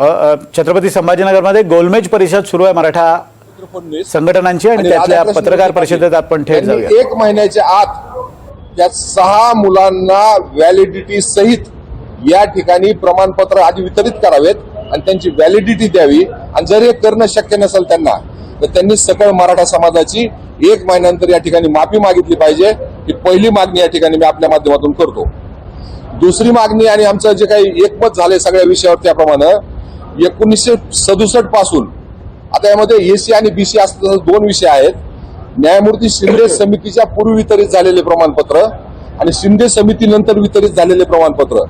छत्रपती संभाजीनगरमध्ये गोलमेज परिषद सुरू आहे मराठा संघटनांची आणि त्यातल्या पत्रकार परिषदेत आपण थेट जाऊया. एक महिन्याच्या आत या सहा मुलांना व्हॅलिडिटी सहित या ठिकाणी प्रमाणपत्र आधी वितरित करावेत आणि त्यांची व्हॅलिडिटी द्यावी. आणि जर हे करणं शक्य नसेल त्यांना तर त्यांनी सकळ मराठा समाजाची एक महिन्यानंतर या ठिकाणी माफी मागितली पाहिजे. ही पहिली मागणी या ठिकाणी मी आपल्या माध्यमातून करतो. दुसरी मागणी आणि आमचं जे काही एकमत झाले सगळ्या विषयावर त्याप्रमाणे एकोणीसशे सदुसष्टपासून. आता यामध्ये एसी आणि बीसी असं दोन विषय आहेत. न्यायमूर्ती शिंदे समितीच्या पूर्वी वितरित झालेले प्रमाणपत्र आणि शिंदे समितीनंतर वितरित झालेले प्रमाणपत्र.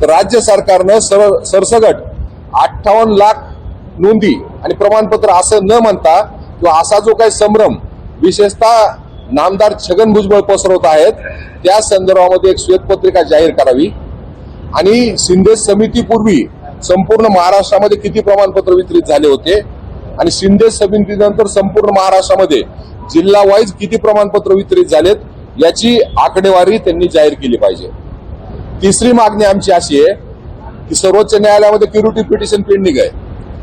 तर राज्य सरकारनं सर सरसगट अठ्ठावन्न लाख नोंदी आणि प्रमाणपत्र असं न म्हणता किंवा असा जो काही संभ्रम विशेषतः नामदार छगन भुजबळ पसरवत आहेत त्या संदर्भामध्ये एक श्वेतपत्रिका जाहीर करावी. आणि शिंदे समितीपूर्वी संपूर्ण महाराष्ट्रामध्ये किती प्रमाणपत्र वितरित झाले होते? आणि शिंदे समितीनंतर संपूर्ण महाराष्ट्रामध्ये जिल्हा वाईज किती प्रमाणपत्र वितरित झालेत याची आकडेवारी त्यांनी जाहीर केली पाहिजे. तिसरी मागणी आमची अशी आहे की सर्वोच्च न्यायालयामध्ये क्युरिटी पिटिशन पेंडिंग आहे.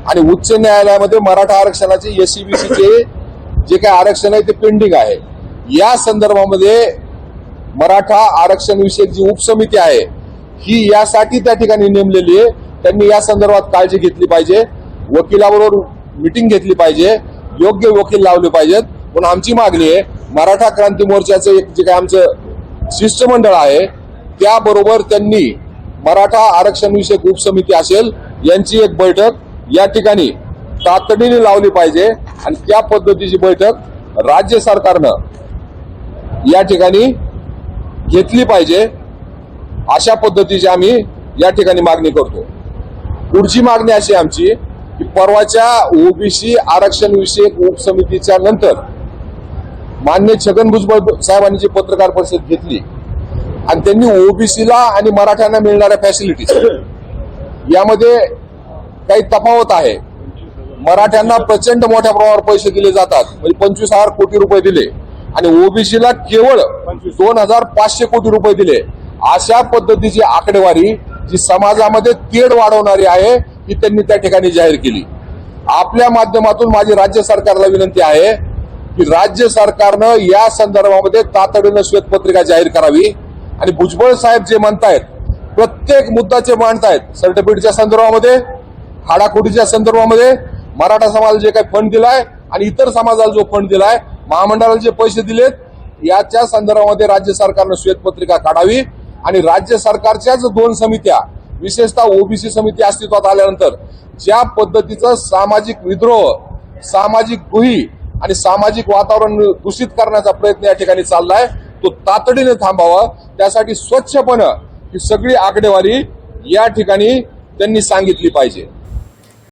आणि उच्च न्यायालयामध्ये मराठा आरक्षणाचे एससीबीसीचे जे काही आरक्षण आहे ते पेंडिंग आहे. या संदर्भामध्ये मराठा आरक्षण विषयक जी उपसमिती आहे ही यासाठी त्या ठिकाणी नेमलेली आहे त्यांनी या संदर्भात काळजी घेतली पाहिजे. वकिलाबरोबर मिटिंग घेतली पाहिजे. योग्य वकील लावले पाहिजेत. पण आमची मागणी आहे मराठा क्रांती मोर्चाचं एक जे काही आमचं शिष्टमंडळ आहे त्याबरोबर त्यांनी मराठा आरक्षण विषयक उपसमिती असेल यांची एक बैठक या ठिकाणी तातडीने लावली पाहिजे. आणि त्या पद्धतीची बैठक राज्य सरकारनं या ठिकाणी घेतली पाहिजे. अशा पद्धतीची आम्ही या ठिकाणी मागणी करतो. पुढची मागणी अशी आमची की परवाच्या ओबीसी आरक्षण विषयक उपसमितीच्या नंतर मान्य छगन भुजबळ साहेबांनी जी पत्रकार परिषद घेतली आणि त्यांनी ओबीसीला आणि मराठ्यांना मिळणाऱ्या फॅसिलिटीज यामध्ये काही तफावत आहे. मराठ्यांना प्रचंड मोठ्या प्रमाणावर पैसे दिले जातात म्हणजे पंचवीस हजार कोटी रुपये दिले. आणि ओबीसीला केवळ दोन हजार पाचशे कोटी रुपये दिले. अशा पद्धतीची आकडेवारी जी समाजामध्ये तेढ वाढवणारी आहे ही त्यांनी त्या ठिकाणी जाहीर केली. आपल्या माध्यमातून माझी राज्य सरकारला विनंती आहे की राज्य सरकारनं या संदर्भामध्ये तातडीनं श्वेतपत्रिका जाहीर करावी. आणि भुजबळ साहेब जे म्हणतायत प्रत्येक मुद्दाचे मांडतायत सर्टिफिकेटच्या संदर्भामध्ये हाडाखोडीच्या संदर्भामध्ये मराठा समाजाला जे काही फंड दिलाय आणि इतर समाजाला जो फंड दिलाय महामंडळाला जे पैसे दिलेत याच्या संदर्भामध्ये राज्य सरकारनं श्वेतपत्रिका काढावी. आणि राज्य सरकारच्याच दोन समित्या विशेषतः ओबीसी समिती अस्तित्वात आल्यानंतर ज्या पद्धतीचं सामाजिक विद्रोह सामाजिक गुही आणि सामाजिक वातावरण दूषित करण्याचा प्रयत्न या ठिकाणी चाललाय तो तातडीने थांबावा. त्यासाठी स्वच्छपणं ही सगळी आकडेवारी या ठिकाणी त्यांनी सांगितली पाहिजे.